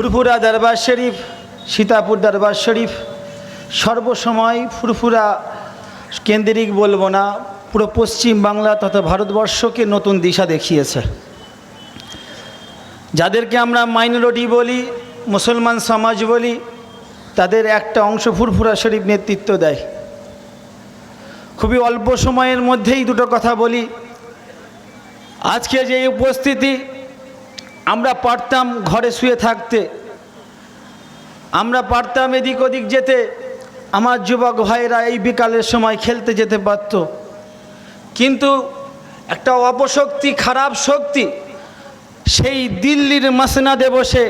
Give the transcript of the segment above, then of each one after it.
ফুরফুরা দরবার শরীফ, সীতাপুর দরবার শরীফ। সর্বসময় ফুরফুরা কেন্দ্রিক বলব না, পুরো পশ্চিম বাংলা তথা ভারতবর্ষকে নতুন দিশা দেখিয়েছে। যাদেরকে আমরা মাইনরিটি বলি, মুসলমান সমাজ বলি, তাদের একটা অংশ ফুরফুরা শরীফ নেতৃত্ব দেয়। খুবই অল্প সময়ের মধ্যেই দুটো কথা বলি। আজকে যে উপস্থিতি আমরা পারতাম ঘরে শুয়ে থাকতে। আমরা পারতাম এদিক ওদিক যেতে। আমার যুবক ভাইয়েরা এই বিকালের সময় খেলতে যেতে পারত। কিন্তু একটা অপশক্তি, খারাপ শক্তি সেই দিল্লির মাসনাদে বসে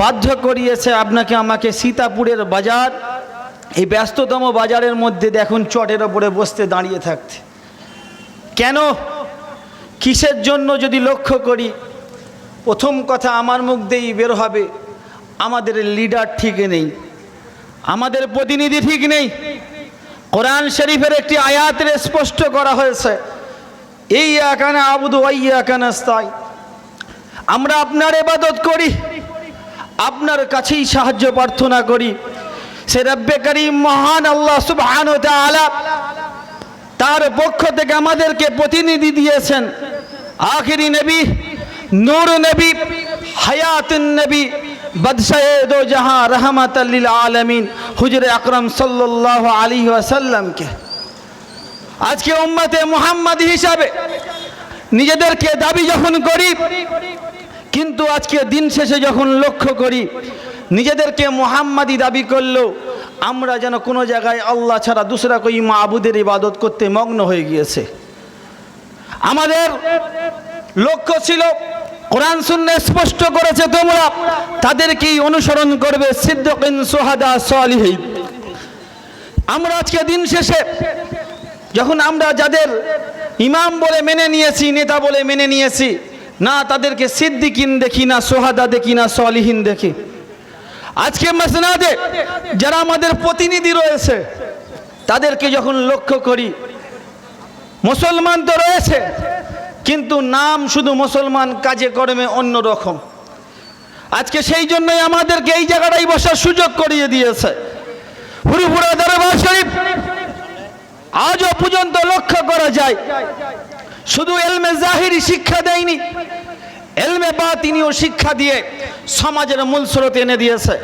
বাধ্য করিয়েছে আপনাকে আমাকে সীতাপুরের বাজার, এই ব্যস্ততম বাজারের মধ্যে দেখুন চটের ওপরে বসতে দাঁড়িয়ে থাকতে। কেন? কিসের জন্য যদি লক্ষ্য করি প্রথম কথা আমার মুখ দিয়েই বের হবে। আমাদের লিডার ঠিক নেই। আমাদের প্রতিনিধি ঠিক নেই। কোরআন শরীফের একটি আয়াতের স্পষ্ট করা হয়েছে। এই আকানা আবুদু স্থায় আমরা আপনার এবাদত করি। আপনার কাছেই সাহায্য প্রার্থনা করি। সে রব্বে মহান আল্লাহ সুবহান তার পক্ষ থেকে আমাদেরকে প্রতিনিধি দিয়েছেন। আখিরি নবী নূর নবী, হায়াতুন নবী বদশায়ে দো জাহাঁ রহমত আলমিন, হুজুর আকরম সাল্লাল্লাহু আলাইহি ওয়াসাল্লামকে। আজকে উম্মতে মুহাম্মদ হিসাবে নিজেদেরকে দাবি যখন করি, কিন্তু আজকে দিন শেষে যখন লক্ষ্য করি, নিজেদেরকে মোহাম্মাদি দাবি করলেও আমরা যেন কোনো জায়গায় আল্লাহ ছাড়া দুসরা কই মাবুদের ইবাদত করতে মগ্ন হয়ে গিয়েছে। আমাদের লক্ষ্য ছিল কোরআন শূন্য স্পষ্ট করেছে, তোমরা তাদেরকেই অনুসরণ করবে, সিদ্দিকিন সোহাদা সালিহিন। আমরা আজকে দিন শেষে যখন আমরা যাদের ইমাম বলে মেনে নিয়েছি, নেতা বলে মেনে নিয়েছি, না তাদেরকে সিদ্দিকিন দেখি, না সোহাদা দেখি, না সলিহীন দেখি। আজকে মাসনাদে যারা আমাদের প্রতিনিধি রয়েছে, তাদেরকে যখন লক্ষ্য করি, মুসলমান তো রয়েছে কিন্তু নাম শুধু মুসলমান কাজে কর্মে অন্য রকম আজকে সেই জন্যই আমাদেরকে এই জায়গাটাই বসার সুযোগ করিয়ে দিয়েছে। হুরুপুরা দরবার শরীফ, আজও পর্যন্ত লক্ষ্য করা যায়। শুধু এলমে জাহিরি শিক্ষা দেয়নি, এলমে বা তিনিও শিক্ষা দিয়ে সমাজের মূল স্রোত এনে দিয়েছে।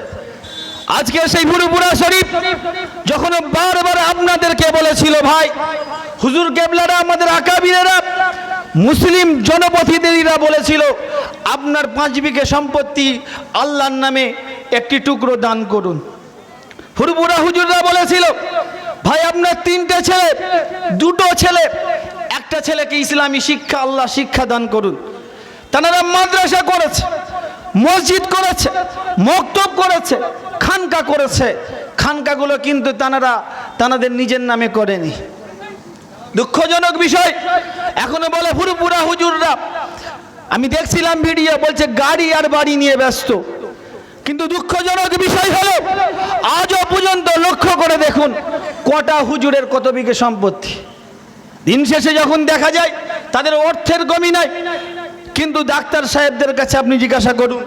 আজকে সেই বুড়ুপুরা শরীফ যখন বারবার আপনাদেরকে বলেছিল, ভাই, হুজুর কেবলারা আমাদের আকাবিরেরা মুসলিম জনপ্রতিনিধিরা বলেছিল, আপনার পাঁচ বিঘে সম্পত্তি আল্লাহর নামে একটি টুকরো দান করুন। হুরুপুরা হুজুররা বলেছিল, ভাই, আপনার তিনটে ছেলে, দুটো ছেলে, একটা ছেলেকে ইসলামী শিক্ষা, আল্লাহ শিক্ষা দান করুন। তারা মাদ্রাসা করেছে, মসজিদ করেছে, মক্তব করেছে, খানকা করেছে। খানকাগুলো কিন্তু তানারা তানাদের নিজের নামে করেনি। দুঃখজনক বিষয়। এখনও বলে পুরোপুরা হুজুররা। আমি দেখছিলাম ভিডিও, বলছে গাড়ি আর বাড়ি নিয়ে ব্যস্ত। কিন্তু দুঃখজনক বিষয় হলো, আজও পর্যন্ত লক্ষ্য করে দেখুন, কটা হুজুরের কত বিঘে সম্পত্তি। দিন শেষে যখন দেখা যায়, তাদের অর্থের কমি নাই। কিন্তু ডাক্তার সাহেবদের কাছে আপনি জিজ্ঞাসা করুন,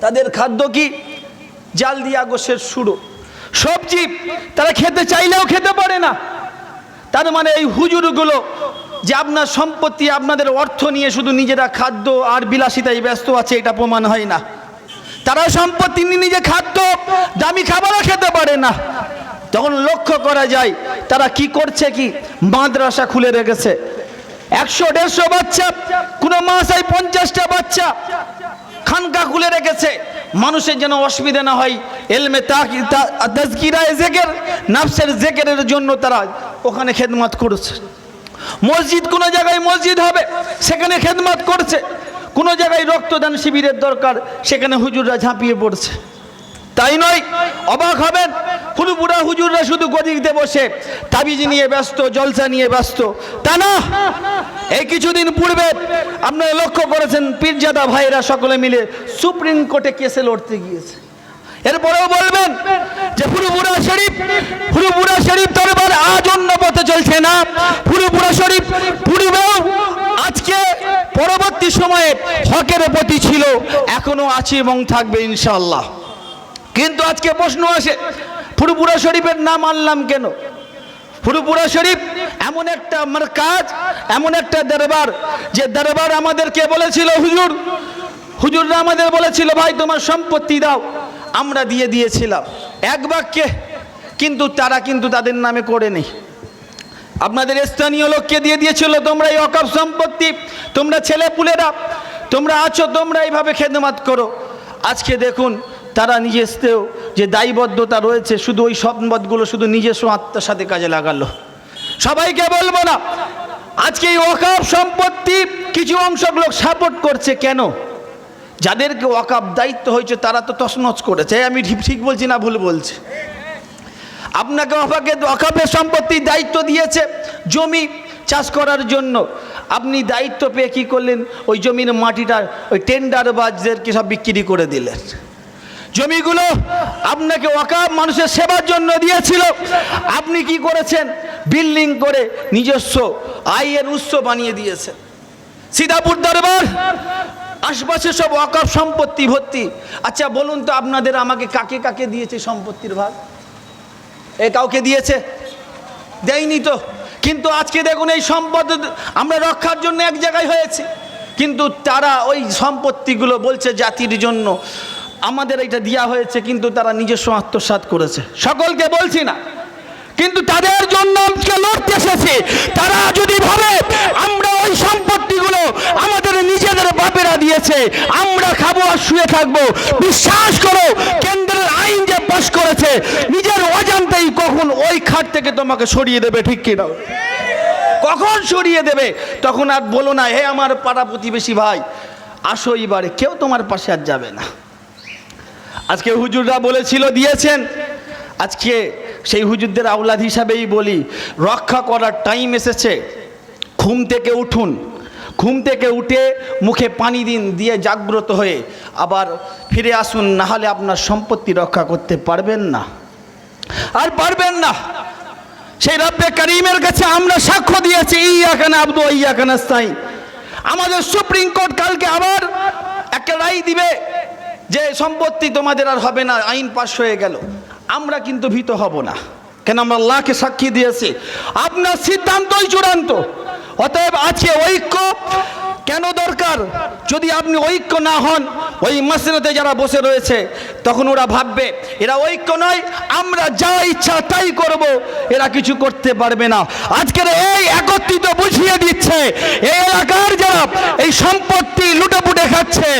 তাদের খাদ্য কি? জাল দিয়া গোসের সুরো সবজি তারা খেতে চাইলেও খেতে পারে না। তার মানে এই হুজুরগুলো যে আপনার সম্পত্তি, আপনাদের অর্থ নিয়ে শুধু নিজেরা খাদ্য আর বিলাসিতায় ব্যস্ত আছে, এটা প্রমাণ হয় না। তারা সম্পত্তি নিয়ে নিজে খাদ্য, দামি খাবারও খেতে পারে না। তখন লক্ষ্য করা যায়, তারা কি করছে কি? মাদ্রাসা খুলে রেখেছে। একশো, দেড়শো বাচ্চা, কোনো মাসায় পঞ্চাশটা বাচ্চা খানকা খুলে রেখেছে। মানুষের যেন অসুবিধা না হয়, এলমে তাজকিরায় জেকের, নাফসের জেকেরের জন্য তারা ওখানে খেদমাত করছে। মসজিদ কোনো জায়গায় মসজিদ হবে, সেখানে খেদমাত করছে। কোনো জায়গায় রক্তদান শিবিরের দরকার, সেখানে হুজুররা ঝাঁপিয়ে পড়ছে। তাই নয়, অবাক হবেন ফুলপুরা হুজুররা শুধু গদিতে বসে তাবিজ নিয়ে ব্যস্ত, জলসা নিয়ে ব্যস্ত। তা না, এই কিছুদিন পূর্বে আপনারা লক্ষ্য করেছেন, পীরজাদা ভাইরা সকলে মিলে সুপ্রিম কোর্টে কেসে লড়তে গিয়েছে। এরপরেও বলবেন যে ফুরুপুরা শরীফ ফুরুপুরা শরীফ দরবার আজ অন্য পথে চলছে না। ফুরুপুরা শরীফ পূর্বেও আজকে পরবর্তী সময়ে হকের প্রতি ছিল, এখনও আছে এবং থাকবে ইনশাআল্লাহ। কিন্তু আজকে প্রশ্ন আসে ফুরুপুরা শরীফের নাম আনলাম কেন? ফুরুপুরা শরীফ এমন একটা আমার কাজ এমন একটা দরবার, যে দরবার আমাদেরকে বলেছিল, হুজুর, হুজুররা আমাদের বলেছিল, ভাই, তোমার সম্পত্তি দাও। আমরা দিয়ে দিয়েছিলাম। এক বাক্যে, কিন্তু তারা কিন্তু তাদের নামে করে নেই আপনাদের স্থানীয় লোককে দিয়ে দিয়েছিল, তোমরা এই অকাপ সম্পত্তি, তোমরা ছেলে পুলেরা তোমরা আছো, তোমরা এইভাবে খেদমাত করো। আজকে দেখুন, তারা নিজস্বেও যে দায়বদ্ধতা রয়েছে, শুধু ওই সম্পদগুলো শুধু নিজস্ব আত্মার সাথে কাজে লাগালো। সবাইকে বলব না, আজকে এই অকাপ সম্পত্তি কিছু অংশ লোক সাপোর্ট করছে কেন? যাদেরকে ওয়াকাপ দায়িত্ব হয়েছে, তারা তো তছনছ করেছে। আমি ঠিক বলছি না ভুল বলছি? আপনাকে অফাকে অকাপের সম্পত্তির দায়িত্ব দিয়েছে জমি চাষ করার জন্য। আপনি দায়িত্ব পেয়ে কী করলেন? ওই জমির মাটিটা, ওই টেন্ডার বাজদেরকে সব বিক্রি করে দিলেন। জমিগুলো আপনাকে ওয়াকাপ মানুষের সেবার জন্য দিয়েছিল। আপনি কি করেছেন? বিল্ডিং করে নিজস্ব আয়ের উৎস বানিয়ে দিয়েছেন। সীতাপুর দরবার আশপাশে সব অকাপ সম্পত্তি ভর্তি। আচ্ছা বলুন তো আপনাদের আমাকে কাকে কাকে দিয়েছে সম্পত্তির ভাগ? এ কাউকে দিয়েছে? দেয়নি তো। কিন্তু আজকে দেখুন এই সম্পদ আমরা রক্ষার জন্য এক জায়গায় হয়েছে। কিন্তু তারা ওই সম্পত্তিগুলো বলছে জাতির জন্য। আমাদের এটা দেওয়া হয়েছে, কিন্তু তারা নিজস্ব আত্মসাৎ করেছে। সকলকে বলছি না। কিন্তু তাদের জন্য আজকে লড়তে এসেছে। তারা যদি ভাবে, আমরা ওই সম্পত্তিগুলো বাপেরা দিয়েছে। আমরা খাব আর শুয়ে থাকব। বিশ্বাস করো, কেন্দ্রের আইন যে পাশ করেছে, নিজের অজান্তেই কখন ওই খাট থেকে তোমাকে সরিয়ে দেবে, ঠিক কিনা? কখন সরিয়ে দেবে? তখন আর বলো না, হে আমার পাড়া প্রতিবেশী ভাই, আসো এবারে কেউ তোমার পাশে আর যাবে না। আজকে হুজুররা বলেছিল, দিয়েছেন। আজকে সেই হুজুরদের আওলাদ হিসাবেই বলি, রক্ষা করার টাইম এসেছে। ঘুম থেকে উঠুন ঘুম থেকে উঠে মুখে পানি দিন, দিয়ে জাগ্রত হয়ে আবার ফিরে আসুন, না হলে আপনার সম্পত্তি রক্ষা করতে পারবেন না। আর পারবেন না। সেই রব্বে করিমের কাছে আমরা সাক্ষ্য দিয়েছি ইয়াখানে আব্দু ইয়াখানে স্থায়ী আমাদের সুপ্রিম কোর্ট কালকে আবার একটা রায় দিবে যে সম্পত্তি তোমাদের আর হবে না, আইন পাশ হয়ে গেল। আমরা কিন্তু ভীত হব না। কেন? আমরা আল্লাহকে সাক্ষী দিয়েছি। আপনার সিদ্ধান্তই চূড়ান্ত। অতএব আছে ঐক্য কেন দরকার? যদি আপনি ঐক্য না হন, ওই মাসিনাতে যারা বসে রয়েছে, তখন ওরা ভাববে, এরা ঐক্য নয়, আমরা যা ইচ্ছা তাই করব, এরা কিছু করতে পারবে না। আজকের এই একত্রিত বুঝিয়ে দিচ্ছে, এই এলাকার যারা এই সম্পত্তি লুটেপুটে খাচ্ছে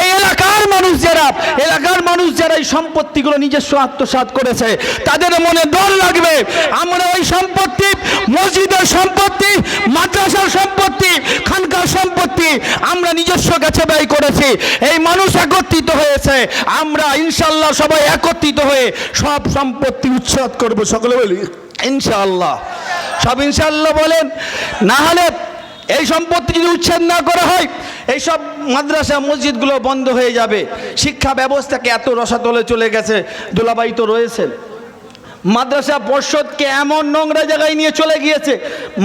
এই এলাকার মানুষ যারা, এলাকার মানুষ যারা এই সম্পত্তিগুলো নিজস্ব আত্মসাৎ করেছে, তাদের মনে ডর লাগবে। আমরা ওই সম্পত্তি, মসজিদের সম্পত্তি, মাদ্রাসার সম্পত্তি, খানকার সম্পত্তি আমরা নিজস্ব কাছে ব্যয় করেছি। এই মানুষ একত্রিত হয়েছে। আমরা ইনশাল্লাহ সবাই একত্রিত হয়ে সব সম্পত্তি উচ্ছেদ করব। সকলে বলি, ইনশাআল্লাহ। সব ইনশাআল্লাহ বলেন, না হলে এই সম্পত্তি যদি উচ্ছেদ না করা হয়, এই সব মাদ্রাসা, মসজিদগুলো বন্ধ হয়ে যাবে। শিক্ষা ব্যবস্থাকে এত রসাতলে চলে গেছে দোলাবাই তো রয়েছেন। মাদ্রাসা পর্ষদকে এমন নোংরা জায়গায় নিয়ে চলে গিয়েছে।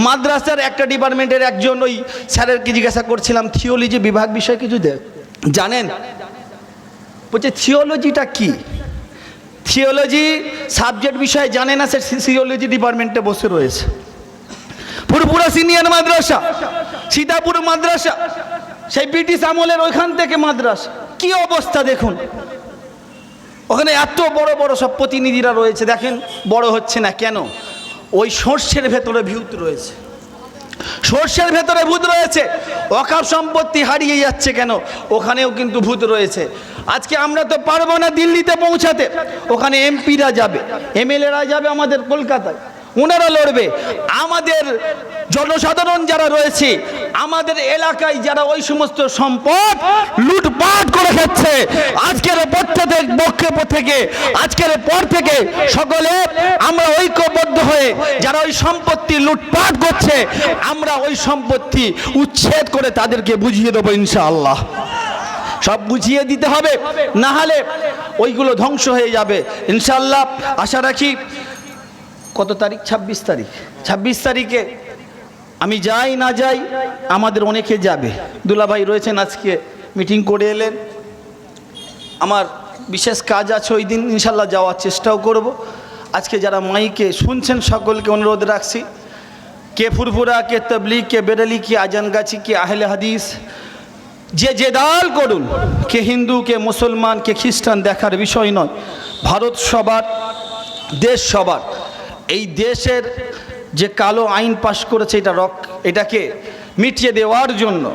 মাদ্রাসার একটা ডিপার্টমেন্টের একজন ওই স্যারেরকে জিজ্ঞাসা করছিলাম, থিওলজি বিভাগ বিষয়ে কিছু জানেন? বলছে, থিওলজিটা কি? থিওলজি সাবজেক্ট বিষয়ে জানে না, সে থিওলজি ডিপার্টমেন্টে বসে রয়েছে। পুরপুরা সিনিয়র মাদ্রাসা, সীতাপুর মাদ্রাসা সেই ব্রিটিশ আমলের ওইখান থেকে মাদ্রাস। কি অবস্থা দেখুন। ওখানে এত বড় বড় সব প্রতিনিধিরা রয়েছে। দেখেন, বড় হচ্ছে না কেন? ওই সর্ষের ভেতরে ভিউত রয়েছে। সর্ষের ভেতরে ভূত রয়েছে। অকাপ সম্পত্তি হারিয়ে যাচ্ছে কেন? ওখানেও কিন্তু ভূত রয়েছে। আজকে আমরা তো পারব না দিল্লিতে পৌঁছাতে। ওখানে এমপিরা যাবে। এমএলএরা যাবে আমাদের কলকাতায়। ওনারা লড়বে। আমাদের জনসাধারণ যারা রয়েছে আমাদের এলাকায় যারা ওই সমস্ত সম্পদ লুটপাট করে খাচ্ছে আজকের পর থেকে বক্ষেপ থেকে আজকের পর থেকে সকলে আমরা ঐক্যবদ্ধ হয়ে যারা ওই সম্পত্তি লুটপাট করছে আমরা ওই সম্পত্তি উচ্ছেদ করে তাদেরকে বুঝিয়ে দেবো ইনশাআল্লাহ। সব বুঝিয়ে দিতে হবে না হলে ওইগুলো ধ্বংস হয়ে যাবে। ইনশাল্লাহ আশা রাখি কত তারিখ? ২৬ তারিখ। ২৬ তারিখে আমি যাই না যাই আমাদের অনেকে যাবে। দুলাভাই রয়েছেন আজকে মিটিং করে এলেন। আমার বিশেষ কাজ আছে ওই দিন, ইনশাল্লাহ যাওয়ার চেষ্টাও করব। আজকে যারা মাইকে শুনছেন, সকলকে অনুরোধ রাখছি। কে ফুরফুরা, কে তবলিগ, কে বেরেলি, কে আজানগাছি কে আহলে হাদিস, যে যে দাল করুন, কে হিন্দু, কে মুসলমান, কে খ্রিস্টান, দেখার বিষয় নয়। ভারত সবার, দেশ সবার। এই দেশের যে কালো আইন পাশ করেছে এটা রক, এটাকে মিটিয়ে দেওয়ার জন্য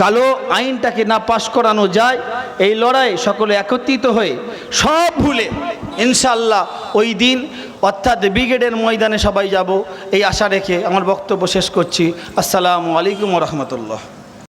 কালো আইনটাকে না পাশ করানো যায়, এই লড়াই সকলে একত্রিত হয়ে সব ভুলে ইনশাল্লাহ ওই দিন অর্থাৎ ব্রিগেডের ময়দানে সবাই যাব, এই আশা রেখে আমার বক্তব্য শেষ করছি। আসসালামু আলাইকুম রহমতুল্লাহ।